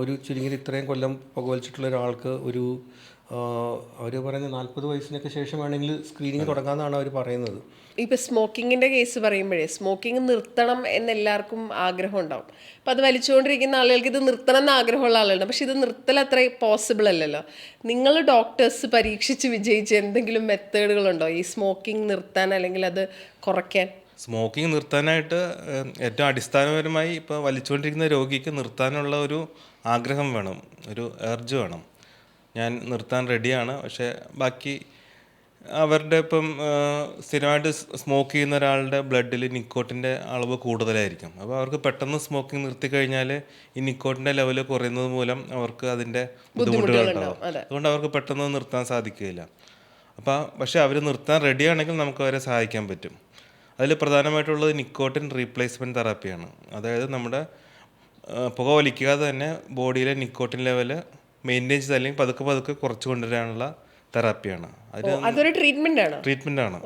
ഒരു ചുരുങ്ങിയത് ഇത്രയും കൊല്ലം പുകവലിച്ചിട്ടുള്ള ഒരാൾക്ക് ഒരു അവർ പറയുന്ന നാൽപ്പത് വയസ്സിനൊക്കെ ശേഷം വേണമെങ്കിൽ സ്ക്രീനിങ് തുടങ്ങാമെന്നാണ് അവർ പറയുന്നത്. ഇപ്പൊ സ്മോക്കിങ്ങിന്റെ കേസ് പറയുമ്പോഴേ സ്മോക്കിംഗ് നിർത്തണം എന്ന് എല്ലാവർക്കും ആഗ്രഹം ഉണ്ടാവും അപ്പോൾ അത് വലിച്ചുകൊണ്ടിരിക്കുന്ന ആളുകൾക്ക് ഇത് നിർത്തണം എന്ന് ആഗ്രഹമുള്ള ആളുകളുണ്ട്. പക്ഷേ ഇത് നിർത്തൽ അത്ര പോസിബിൾ അല്ലല്ലോ. നിങ്ങൾ ഡോക്ടേഴ്സ് പരീക്ഷിച്ച് വിജയിച്ച എന്തെങ്കിലും മെത്തേഡുകളുണ്ടോ ഈ സ്മോക്കിംഗ് നിർത്താൻ അല്ലെങ്കിൽ അത് കുറയ്ക്കാൻ? സ്മോക്കിംഗ് നിർത്താനായിട്ട് ഏറ്റവും അടിസ്ഥാനപരമായി ഇപ്പോൾ വലിച്ചുകൊണ്ടിരിക്കുന്ന രോഗിക്ക് നിർത്താനുള്ള ഒരു ആഗ്രഹം വേണം ഒരു എർജ് വേണം. ഞാൻ നിർത്താൻ റെഡിയാണ് പക്ഷേ ബാക്കി അവരുടെ ഇപ്പം സ്ഥിരമായിട്ട് സ്മോക്ക് ചെയ്യുന്ന ഒരാളുടെ ബ്ലഡിൽ നിക്കോട്ടിന്റെ അളവ് കൂടുതലായിരിക്കും. അപ്പോൾ അവർക്ക് പെട്ടെന്ന് സ്മോക്കിംഗ് നിർത്തി കഴിഞ്ഞാൽ ഈ നിക്കോട്ടിന്റെ ലെവൽ കുറയുന്നത് മൂലം അവർക്ക് അതിന്റെ ബുദ്ധിമുട്ടുകൾ ഉണ്ടാവും. അതുകൊണ്ട് അവർക്ക് പെട്ടെന്ന് നിർത്താൻ സാധിക്കുകയില്ല. അപ്പോൾ പക്ഷേ അവർ നിർത്താൻ റെഡിയാണെങ്കിൽ നമുക്ക് അവരെ സഹായിക്കാൻ പറ്റും. അതിൽ പ്രധാനമായിട്ടുള്ളത് നിക്കോട്ടിൻ റീപ്ലേസ്മെന്റ് തെറാപ്പിയാണ്. അതായത് നമ്മുടെ പുക വലിക്കാതെ തന്നെ ബോഡിയിലെ നിക്കോട്ടിൻ ലെവൽ മെയിന്റെയിൻ ചെയ്ത് അല്ലെങ്കിൽ പതുക്കെ പതുക്കെ കുറച്ച് കൊണ്ടുവരാനുള്ള തെറാപ്പിയാണ്. അതൊരു ട്രീറ്റ്മെന്റ് ആണ് ട്രീറ്റ്മെന്റ് ആണ്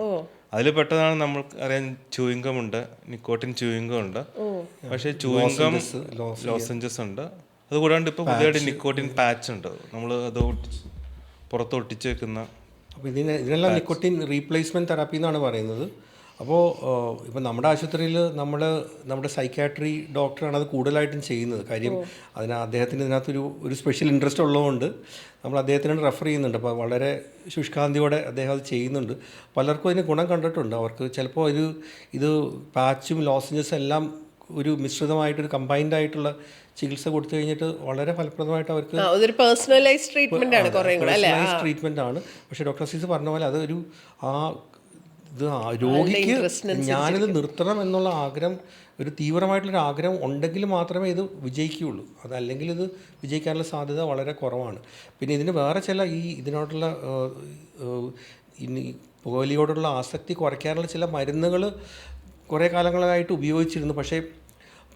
അതിൽ പെട്ടതാണ് നമ്മൾ അറിയാൻ ചൂയിങ്കം ഉണ്ട് നിക്കോട്ടിൻ ചൂയിങ്കം ഉണ്ട് പക്ഷേ ചൂയിങ്കം ലോസഞ്ചസ് ഉണ്ട്. അതുകൂടാണ്ട് ഇപ്പോൾ പുതിയതായിട്ട് നിക്കോട്ടിൻ പാച്ച് ഉണ്ട്. നമ്മൾ അത് പുറത്ത് ഒട്ടിച്ച് വെക്കുന്ന അപ്പോൾ ഇതിന് ഇതിനെല്ലാം നിക്കോട്ടിൻ റീപ്ലേസ്മെന്റ് തെറാപ്പി എന്നാണ് പറയുന്നത്. അപ്പോൾ ഇപ്പം നമ്മുടെ ആശുപത്രിയിൽ നമ്മൾ നമ്മുടെ സൈക്കാട്രി ഡോക്ടറാണ് അത് കൂടുതലായിട്ടും ചെയ്യുന്നത്. കാര്യം അതിന് അദ്ദേഹത്തിന് ഇതിനകത്തൊരു ഒരു സ്പെഷ്യൽ ഇൻട്രസ്റ്റ് ഉള്ളതുകൊണ്ട് നമ്മൾ അദ്ദേഹത്തിനാണ് റെഫർ ചെയ്യുന്നുണ്ട്. അപ്പോൾ വളരെ ശുഷ്കാന്തിയോടെ അദ്ദേഹം അത് ചെയ്യുന്നുണ്ട്. പലർക്കും അതിന് ഗുണം കണ്ടിട്ടുണ്ട്. അവർക്ക് ചിലപ്പോൾ ഒരു ഇത് പാച്ചും ലോസഞ്ചസും എല്ലാം ഒരു മിശ്രിതമായിട്ടൊരു കമ്പൈൻഡ് ആയിട്ടുള്ള ചികിത്സ കൊടുത്തു കഴിഞ്ഞിട്ട് വളരെ ഫലപ്രദമായിട്ട് അവർക്ക് അതൊരു പേഴ്സണലൈസ് ആണ് ട്രീറ്റ്മെന്റ് ആണ്. പക്ഷേ ഡോക്ടർ അസീസ് പറഞ്ഞ പോലെ അതൊരു ആ ഇത് രോഗിക്ക് ഞാനിത് നിർത്തണം എന്നുള്ള ആഗ്രഹം ഒരു തീവ്രമായിട്ടുള്ളൊരു ആഗ്രഹം ഉണ്ടെങ്കിൽ മാത്രമേ ഇത് വിജയിക്കുകയുള്ളൂ. അതല്ലെങ്കിൽ ഇത് വിജയിക്കാനുള്ള സാധ്യത വളരെ കുറവാണ്. പിന്നെ ഇതിന് വേറെ ചില ഈ ഇതിനോടുള്ള ഇനി പുകവലിയോടുള്ള ആസക്തി കുറയ്ക്കാനുള്ള ചില മരുന്നുകൾ കുറേ കാലങ്ങളായിട്ട് ഉപയോഗിച്ചിരുന്നു. പക്ഷേ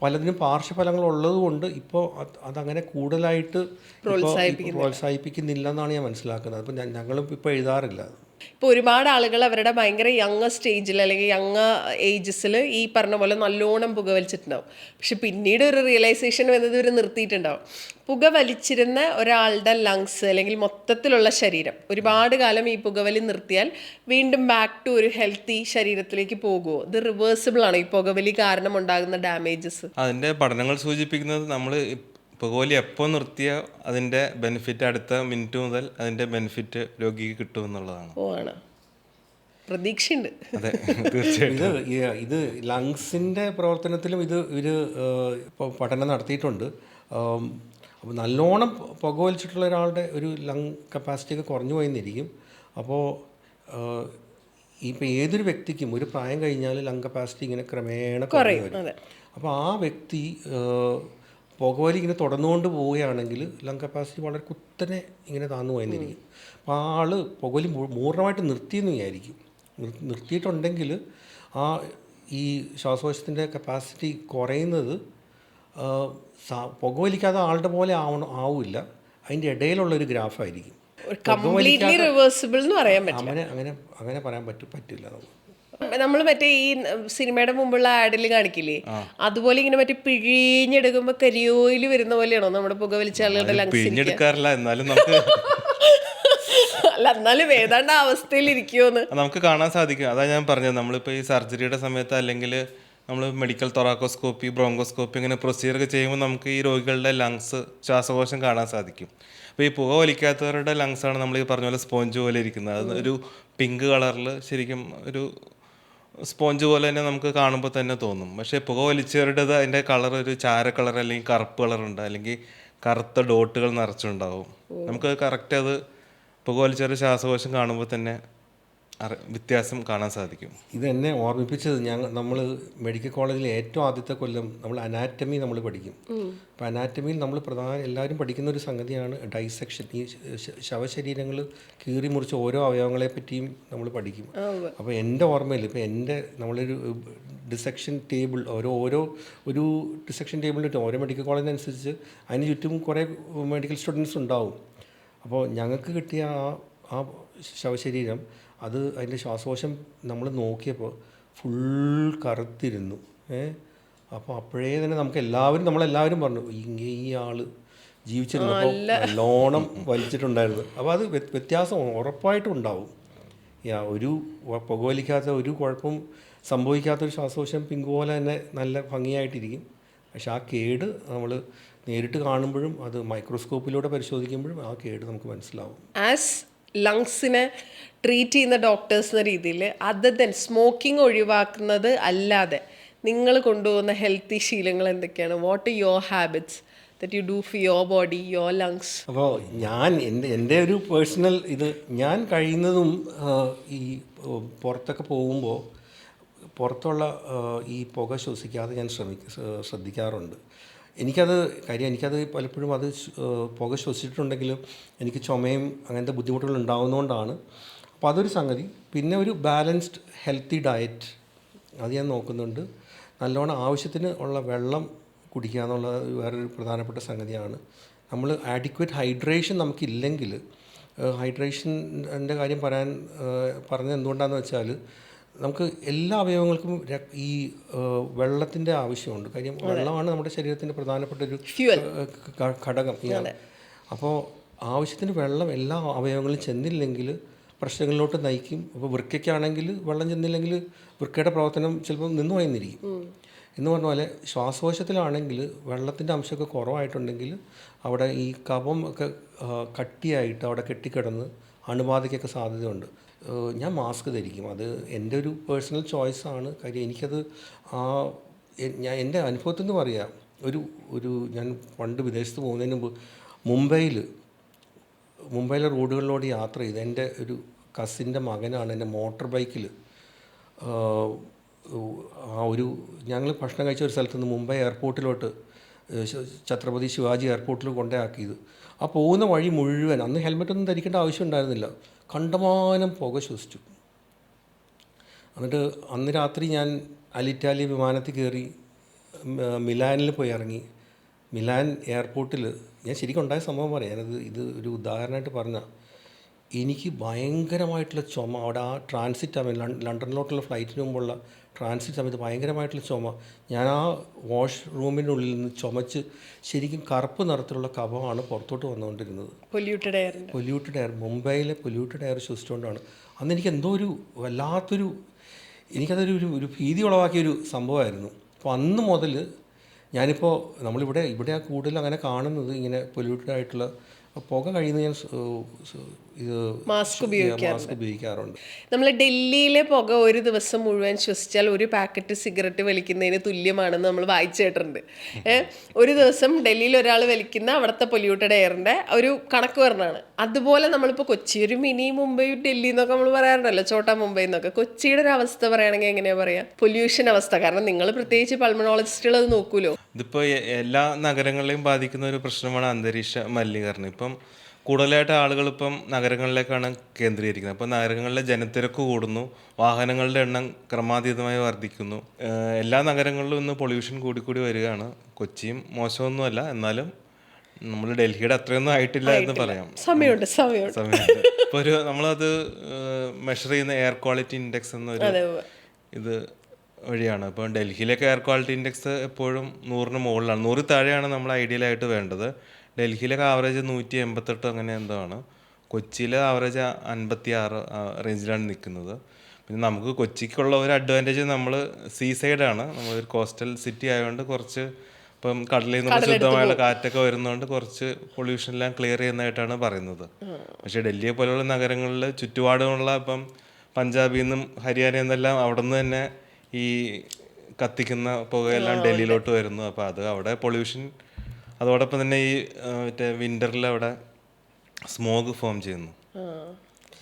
പലതിനും പാർശ്വഫലങ്ങൾ ഉള്ളതുകൊണ്ട് ഇപ്പോൾ അത് അതങ്ങനെ കൂടുതലായിട്ട് പ്രോത്സാഹിപ്പിക്കുന്നില്ല. എന്നാണ് ഞാൻ മനസ്സിലാക്കുന്നത്. അപ്പം ഞങ്ങളും ഇപ്പോൾ എഴുതാറില്ല. ഇപ്പോൾ ഒരുപാട് ആളുകൾ അവരുടെ ഭയങ്കര യങ് സ്റ്റേജിൽ അല്ലെങ്കിൽ യങ് ഏജസിൽ ഈ പറഞ്ഞ പോലെ നല്ലോണം പുക വലിച്ചിട്ടുണ്ടാവും. പക്ഷെ പിന്നീട് ഒരു റിയലൈസേഷൻ വന്നത് ഇവർ നിർത്തിയിട്ടുണ്ടാവും. പുക വലിച്ചിരുന്ന ഒരാളുടെ ലങ്സ് അല്ലെങ്കിൽ മൊത്തത്തിലുള്ള ശരീരം ഒരുപാട് കാലം ഈ പുകവലി നിർത്തിയാൽ വീണ്ടും ബാക്ക് ടു ഒരു ഹെൽത്തി ശരീരത്തിലേക്ക് പോകുമോ ഇത് റിവേഴ്സിബിൾ ആണ്. ഈ പുകവലി കാരണം ഉണ്ടാകുന്ന ഡാമേജസ് അതിന്റെ പഠനങ്ങൾ സൂചിപ്പിക്കുന്നത് നമ്മൾ പുകവലി എപ്പോൾ നിർത്തിയ അതിന്റെ ബെനിഫിറ്റ് അടുത്ത മിനിറ്റ് മുതൽ അതിന്റെ ബെനിഫിറ്റ് രോഗിക്ക് കിട്ടും എന്നുള്ളതാണ്. ആണ്. പ്രതീക്ഷയുണ്ട്. അതെ ഇത് ഇത് ലങ്സിന്റെ പ്രവർത്തനത്തിലും ഇത് ഇവർ ഇപ്പോൾ പഠനം നടത്തിയിട്ടുണ്ട്. അപ്പോൾ നല്ലോണം പുകവലിച്ചിട്ടുള്ള ഒരാളുടെ ഒരു ലങ് കപ്പാസിറ്റി ഒക്കെ കുറഞ്ഞു പോയെന്നിരിക്കും. അപ്പോൾ ഇപ്പം ഏതൊരു വ്യക്തിക്കും ഒരു പ്രായം കഴിഞ്ഞാൽ ലങ് കപ്പാസിറ്റി ഇങ്ങനെ ക്രമേണ കുറയും അതെ. അപ്പോൾ ആ വ്യക്തി ഏഹ്, പുകവലി ഇങ്ങനെ തുടർന്നുകൊണ്ട് പോവുകയാണെങ്കിൽ ലങ് കപ്പാസിറ്റി വളരെ കുത്തനെ ഇങ്ങനെ താന്നു പോയെന്നിരിക്കും. അപ്പോൾ ആ ആൾ പുകവലി പൂർണമായിട്ട് നിർത്തിയെന്ന് വിചാരിക്കും. നിർത്തിയിട്ടുണ്ടെങ്കിൽ ആ ഈ ശ്വാസകോശത്തിന്റെ കപ്പാസിറ്റി കുറയുന്നത് പുകവലിക്കാതെ ആളുടെ പോലെ ആവണം ആവില്ല. അതിന്റെ ഇടയിലുള്ള ഒരു ഗ്രാഫായിരിക്കും. അങ്ങനെ അങ്ങനെ അങ്ങനെ പറയാൻ പറ്റും പറ്റില്ല നമുക്ക്. നമ്മൾ മറ്റേ ഈ സിനിമയുടെ മുമ്പുള്ള ആഡിൽ കാണിക്കില്ലേ? അതുപോലെ ഇങ്ങനെ മറ്റേ പിഴിഞ്ഞെടുക്കുമ്പോ കരിയോയിൽ വരുന്ന പോലെയാണോ നമ്മുടെ പുകവലിച്ച ആളുകളുടെ പിഴിഞ്ഞെടുക്കാറില്ല എന്നാലും നമുക്ക് അല്ല എന്നാലും ഏതാണ്ട് അവസ്ഥയിൽ ഇരിക്കുമെന്ന് നമുക്ക് കാണാൻ സാധിക്കും. അതാ ഞാൻ പറഞ്ഞത്. നമ്മളിപ്പോൾ ഈ സർജറിയുടെ സമയത്ത് അല്ലെങ്കിൽ നമ്മൾ മെഡിക്കൽ തൊറാക്കോസ്കോപ്പി ബ്രോങ്കോസ്കോപ്പി ഇങ്ങനെ പ്രൊസീജിയർ ഒക്കെ ചെയ്യുമ്പോൾ നമുക്ക് ഈ രോഗികളുടെ ലങ്സ് ശ്വാസകോശം കാണാൻ സാധിക്കും. അപ്പോൾ ഈ പുക വലിക്കാത്തവരുടെ ലങ്സാണ് ആണ് നമ്മൾ ഈ പറഞ്ഞ പോലെ സ്പോഞ്ച് പോലെ ഇരിക്കുന്നത്. അത് ഒരു പിങ്ക് കളറിൽ ശരിക്കും ഒരു സ്പോഞ്ച് പോലെ തന്നെ നമുക്ക് കാണുമ്പോൾ തന്നെ തോന്നും. പക്ഷേ പുക വലിച്ചവരുടേത് അതിന്റെ കളർ ഒരു ചാര കളർ അല്ലെങ്കിൽ കറുപ്പ് കളർ ഉണ്ട്. അല്ലെങ്കിൽ കറുത്ത ഡോട്ടുകൾ നിറച്ചുണ്ടാവും. നമുക്ക് കറക്റ്റ് അത് പുക വലിച്ചവരുടെ ശ്വാസകോശം കാണുമ്പോൾ തന്നെ വ്യത്യാസം കാണാൻ സാധിക്കും. ഇത് എന്നെ ഓർമ്മിപ്പിച്ചത് ഞങ്ങൾ നമ്മൾ മെഡിക്കൽ കോളേജിൽ ഏറ്റവും ആദ്യത്തെ കൊല്ലം നമ്മൾ അനാറ്റമി നമ്മൾ പഠിക്കും. അപ്പോൾ അനാറ്റമിയിൽ നമ്മൾ പ്രധാന എല്ലാവരും പഠിക്കുന്ന ഒരു സംഗതിയാണ് ഡൈസെക്ഷൻ. ഈ ശവശരീരങ്ങൾ കീറി മുറിച്ച് ഓരോ അവയവങ്ങളെ പറ്റിയും നമ്മൾ പഠിക്കും. അപ്പോൾ എന്റെ ഓർമ്മയിൽ ഇപ്പോൾ എന്റെ നമ്മളൊരു ഡിസെക്ഷൻ ടേബിൾ ഓരോ ഓരോ ഒരു ഡിസെക്ഷൻ ടേബിളിൽ ഓരോ മെഡിക്കൽ കോളേജിനനുസരിച്ച് അതിന് ചുറ്റും കുറേ മെഡിക്കൽ സ്റ്റുഡൻസ് ഉണ്ടാവും. അപ്പോൾ ഞങ്ങൾക്ക് കിട്ടിയ ആ ആ ശവശരീരം അത് അതിന്റെ ശ്വാസകോശം നമ്മൾ നോക്കിയപ്പോൾ ഫുൾ കറുത്തിരുന്നു. ഏ? അപ്പോൾ അപ്പോഴേ തന്നെ നമുക്ക് എല്ലാവരും നമ്മളെല്ലാവരും പറഞ്ഞു ഇങ്ങനെ ഈ ആൾ ജീവിച്ചിരുന്നപ്പോൾ നല്ലോണം വലിച്ചിട്ടുണ്ടായിരുന്നു. അപ്പോൾ അത് വ്യ- വ്യത്യാസം ഉറപ്പായിട്ടും ഉണ്ടാവും. യാ ഒരു പുകവലിക്കാത്ത ഒരു കുഴപ്പം സംഭവിക്കാത്തൊരു ശ്വാസകോശം പിങ്ക് പോലെ തന്നെ നല്ല ഭംഗിയായിട്ടിരിക്കും. പക്ഷെ ആ കേട് നമ്മൾ നേരിട്ട് കാണുമ്പോഴും അത് മൈക്രോസ്കോപ്പിലൂടെ പരിശോധിക്കുമ്പോഴും ആ കേട് നമുക്ക് മനസ്സിലാവും. ആസ് ലങ്സിനെ ട്രീറ്റ് ചെയ്യുന്ന ഡോക്ടേഴ്സ് എന്ന രീതിയിൽ അതർ ദെൻ സ്മോക്കിംഗ് ഒഴിവാക്കുന്നത് അല്ലാതെ നിങ്ങൾ കൊണ്ടുപോകുന്ന ഹെൽത്തി ശീലങ്ങൾ എന്തൊക്കെയാണ്? What your habits that you do for your body your lungs അപ്പോൾ ഞാൻ എന്റെ എന്റെ ഒരു പേഴ്സണൽ ഇത് ഞാൻ കഴിയുന്നതും ഈ പുറത്തൊക്കെ പോകുമ്പോൾ പുറത്തുള്ള ഈ പുക ശ്വസിക്കാതെ ഞാൻ ശ്രമിക്ക ശ്രദ്ധിക്കാറുണ്ട്. എനിക്കത് കാര്യം എനിക്കത് പലപ്പോഴും അത് പുക ശ്വസിച്ചിട്ടുണ്ടെങ്കിലും എനിക്ക് ചുമയും അങ്ങനത്തെ ബുദ്ധിമുട്ടുകൾ ഉണ്ടാകുന്നതുകൊണ്ടാണ് അപ്പോൾ അതൊരു സംഗതി. പിന്നെ ഒരു ബാലൻസ്ഡ് ഹെൽത്തി ഡയറ്റ് അത് ഞാൻ നോക്കുന്നുണ്ട്. നല്ലോണം ആവശ്യത്തിന് ഉള്ള വെള്ളം കുടിക്കുക എന്നുള്ള വേറൊരു പ്രധാനപ്പെട്ട സംഗതിയാണ്. നമ്മൾ ആഡിക്വേറ്റ് ഹൈഡ്രേഷൻ നമുക്കില്ലെങ്കിൽ ഹൈഡ്രേഷന്റെ കാര്യം പറയാൻ പറഞ്ഞത് എന്തുകൊണ്ടാണെന്ന് വെച്ചാൽ നമുക്ക് എല്ലാ അവയവങ്ങൾക്കും ഈ വെള്ളത്തിന്റെ ആവശ്യമുണ്ട്. കാര്യം വെള്ളമാണ് നമ്മുടെ ശരീരത്തിന്റെ പ്രധാനപ്പെട്ട ഒരു. ഘടകം അപ്പോൾ ആവശ്യത്തിന് വെള്ളം എല്ലാ അവയവങ്ങളും ചെന്നില്ലെങ്കിൽ പ്രശ്നങ്ങളിലോട്ട് നയിക്കും. അപ്പോൾ വൃക്കയ്ക്കാണെങ്കിൽ വെള്ളം ചെന്നില്ലെങ്കിൽ വൃക്കയുടെ പ്രവർത്തനം ചിലപ്പോൾ നിന്നു പോയെന്നിരിക്കും എന്ന് പറഞ്ഞ പോലെ ശ്വാസകോശത്തിലാണെങ്കിൽ വെള്ളത്തിന്റെ അംശമൊക്കെ കുറവായിട്ടുണ്ടെങ്കിൽ അവിടെ ഈ കഫം ഒക്കെ കട്ടിയായിട്ട് അവിടെ കെട്ടിക്കിടന്ന് അണുബാധയ്ക്കൊക്കെ സാധ്യതയുണ്ട്. ഞാൻ മാസ്ക് ധരിക്കും. അത് എന്റെ ഒരു പേഴ്സണൽ ചോയ്സ് ആണ്. കാര്യം എനിക്കത് ആ ഞാൻ എന്റെ അനുഭവത്തിൽ നിന്ന് പറയാം. ഒരു ഒരു ഞാൻ പണ്ട് വിദേശത്ത് പോകുന്നതിന് മുമ്പ് മുംബൈയിൽ മുംബൈയിലെ റോഡുകളിലൂടെ യാത്ര ചെയ്ത് എന്റെ ഒരു കസിന്റെ മകനാണ് എന്റെ മോട്ടോർ ബൈക്കിൽ ആ ഒരു ഞങ്ങൾ ഭക്ഷണം കഴിച്ച ഒരു സ്ഥലത്ത് നിന്ന് മുംബൈ എയർപോർട്ടിലോട്ട് ഛത്രപതി ശിവാജി എയർപോർട്ടിൽ കൊണ്ടേ ആക്കിയത്. ആ പോകുന്ന വഴി മുഴുവൻ അന്ന് ഹെൽമെറ്റ് ഒന്നും ധരിക്കേണ്ട ആവശ്യം ഉണ്ടായിരുന്നില്ല. കണ്ടമാനം പുക ശ്വസിച്ചു. എന്നിട്ട് അന്ന് രാത്രി ഞാൻ അലിറ്റാലിയ വിമാനത്തിൽ കയറി മിലാനിൽ പോയി ഇറങ്ങി. മിലാൻ എയർപോർട്ടിൽ ഞാൻ ശരിക്കും ഉണ്ടായ സംഭവം പറയാം. ഞാനത് ഇത് ഒരു ഉദാഹരണമായിട്ട് പറഞ്ഞ എനിക്ക് ഭയങ്കരമായിട്ടുള്ള ചുമ. അവിടെ ആ ട്രാൻസിറ്റ് ആവുമ്പോൾ ലണ്ടനിലോട്ടുള്ള ഫ്ലൈറ്റിന് മുമ്പുള്ള ട്രാൻസിറ്റ് സമയത്ത് ഭയങ്കരമായിട്ടുള്ള ചുമ. ഞാൻ ആ വാഷ് റൂമിനുള്ളിൽ നിന്ന് ചുമച്ച് ശരിക്കും കറുപ്പ് നിറത്തിലുള്ള കഫമാണ് പുറത്തോട്ട് വന്നുകൊണ്ടിരുന്നത്. പൊല്യൂട്ടഡ് എയർ പൊല്യൂട്ടഡ് എയർ മുംബൈയിലെ പൊല്യൂട്ടഡ് എയർ ശ്വസിച്ചുകൊണ്ടാണ് അന്ന് എനിക്ക് എന്തോ ഒരു വല്ലാത്തൊരു എനിക്കതൊരു ഒരു ഒരു ഭീതി ഉളവാക്കിയ ഒരു സംഭവമായിരുന്നു. അപ്പോൾ അന്ന് മുതൽ ഞാനിപ്പോൾ നമ്മളിവിടെ ഇവിടെ ആ കൂടുതൽ അങ്ങനെ കാണുന്നത് ഇങ്ങനെ പൊല്യൂട്ടഡ് ആയിട്ടുള്ള പുക കഴിയുന്നത് ഞാൻ ഇത് മാസ്ക് മാസ്ക് ഉപയോഗിക്കാറുണ്ട്. നമ്മൾ ഡൽഹിയിലെ പുക ഒരു ദിവസം മുഴുവൻ ശ്വസിച്ചാൽ ഒരു പാക്കറ്റ് സിഗരറ്റ് വലിക്കുന്നതിന് തുല്യമാണെന്ന് നമ്മൾ വായിച്ചു കേട്ടിട്ടുണ്ട് ഏഹ് ഒരു ദിവസം ഡൽഹിയിൽ ഒരാൾ വലിക്കുന്ന അവിടുത്തെ പൊല്യൂട്ടഡ് എയറിന്റെ ഒരു കണക്ക് പറഞ്ഞാണ്. അതുപോലെ നമ്മളിപ്പോൾ കൊച്ചി ഒരു മിനി മുംബൈ ഡൽഹി എന്നൊക്കെ നമ്മൾ പറയാറുണ്ടല്ലോ ചോട്ടാ മുംബൈ എന്നൊക്കെ. കൊച്ചിയുടെ ഒരു അവസ്ഥ പറയുകയാണെങ്കിൽ എങ്ങനെയാ പറയാ? പൊല്യൂഷൻ അവസ്ഥ. കാരണം നിങ്ങൾ പ്രത്യേകിച്ച് പൾമണോളജിസ്റ്റുകൾ അത് നോക്കൂലോ? ഇതിപ്പോൾ എല്ലാ നഗരങ്ങളെയും ബാധിക്കുന്ന ഒരു പ്രശ്നമാണ് അന്തരീക്ഷ മലിനീകരണം. ഇപ്പം കൂടുതലായിട്ട് ആളുകൾ ഇപ്പം നഗരങ്ങളിലേക്കാണ് കേന്ദ്രീകരിക്കുന്നത്. അപ്പം നഗരങ്ങളിലെ ജനത്തിരക്ക് കൂടുന്നു വാഹനങ്ങളുടെ എണ്ണം ക്രമാതീതമായി വർദ്ധിക്കുന്നു. എല്ലാ നഗരങ്ങളിലും ഇന്ന് പൊല്യൂഷൻ കൂടിക്കൂടി വരികയാണ്. കൊച്ചിയും മോശമൊന്നുമല്ല എന്നാലും നമ്മൾ ഡൽഹിയുടെ അത്രയൊന്നും ആയിട്ടില്ല എന്ന് പറയാം. സമയമുണ്ട് സമയമുണ്ട്. ഇപ്പോൾ ഒരു നമ്മളത് മെഷർ ചെയ്യുന്ന എയർ ക്വാളിറ്റി ഇൻഡെക്സ് എന്നൊരു ഇത് വഴിയാണ്. ഇപ്പോൾ ഡൽഹിയിലൊക്കെ എയർ ക്വാളിറ്റി ഇൻഡെക്സ് എപ്പോഴും നൂറിന് മുകളിലാണ്. നൂറിൽ താഴെയാണ് നമ്മൾ ഐഡിയലായിട്ട് വേണ്ടത്. ഡൽഹിയിലൊക്കെ ആവറേജ് നൂറ്റി എൺപത്തെട്ട് അങ്ങനെ എന്തോ ആണ്. കൊച്ചിയിലെ ആവറേജ് അൻപത്തി ആറ് റേഞ്ചിലാണ് നിൽക്കുന്നത് പിന്നെ നമുക്ക് കൊച്ചിക്കുള്ള ഒരു അഡ്വാന്റേജ് നമ്മൾ സീ സൈഡാണ് നമ്മളൊരു കോസ്റ്റൽ സിറ്റി ആയതുകൊണ്ട് കുറച്ച് ഇപ്പം കടലിൽ നിന്ന് ശുദ്ധമായുള്ള കാറ്റൊക്കെ വരുന്നതുകൊണ്ട് കുറച്ച് പൊല്യൂഷൻ എല്ലാം ക്ലിയർ ചെയ്യുന്നതായിട്ടാണ് പറയുന്നത്. പക്ഷേ ഡൽഹിയെ പോലെയുള്ള നഗരങ്ങളിൽ ചുറ്റുപാടുമുള്ള ഇപ്പം പഞ്ചാബിൽ നിന്നും ഹരിയാനയിൽ നിന്നെല്ലാം അവിടെ നിന്ന് തന്നെ ഈ കത്തിക്കുന്ന പുകയെല്ലാം ഡൽഹിയിലോട്ട് വരുന്നു. അപ്പോൾ അത് അവിടെ പൊല്യൂഷൻ അതോടൊപ്പം തന്നെ ഈ മറ്റേ വിന്ററിൽ അവിടെ സ്മോഗ് ഫോം ചെയ്യുന്നു.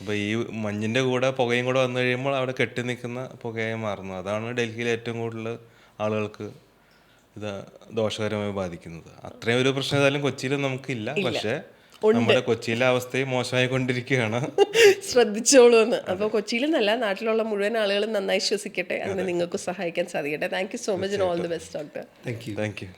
അപ്പോൾ ഈ മഞ്ഞിന്റെ കൂടെ പുകയും കൂടെ വന്നു കഴിയുമ്പോൾ അവിടെ കെട്ടി നിൽക്കുന്ന പുകയായി മാറുന്നു. അതാണ് ഡൽഹിയിലെ ഏറ്റവും കൂടുതൽ ആളുകൾക്ക് ഇത് ദോഷകരമായി ബാധിക്കുന്നത്. അത്രയും ഒരു പ്രശ്നം ഏതായാലും കൊച്ചിയിൽ നമുക്കില്ല. പക്ഷേ നമ്മുടെ കൊച്ചിയിലെ അവസ്ഥയും മോശമായി കൊണ്ടിരിക്കുകയാണ് ശ്രദ്ധിച്ചോളൂ എന്ന് അപ്പോൾ കൊച്ചിയിലെന്നല്ല നാട്ടിലുള്ള മുഴുവൻ ആളുകളും നന്നായി ശ്വസിക്കട്ടെ. അതിന് നിങ്ങൾക്ക് സഹായിക്കാൻ സാധിക്കട്ടെ. Thank you so much all the best doctor thank you thank you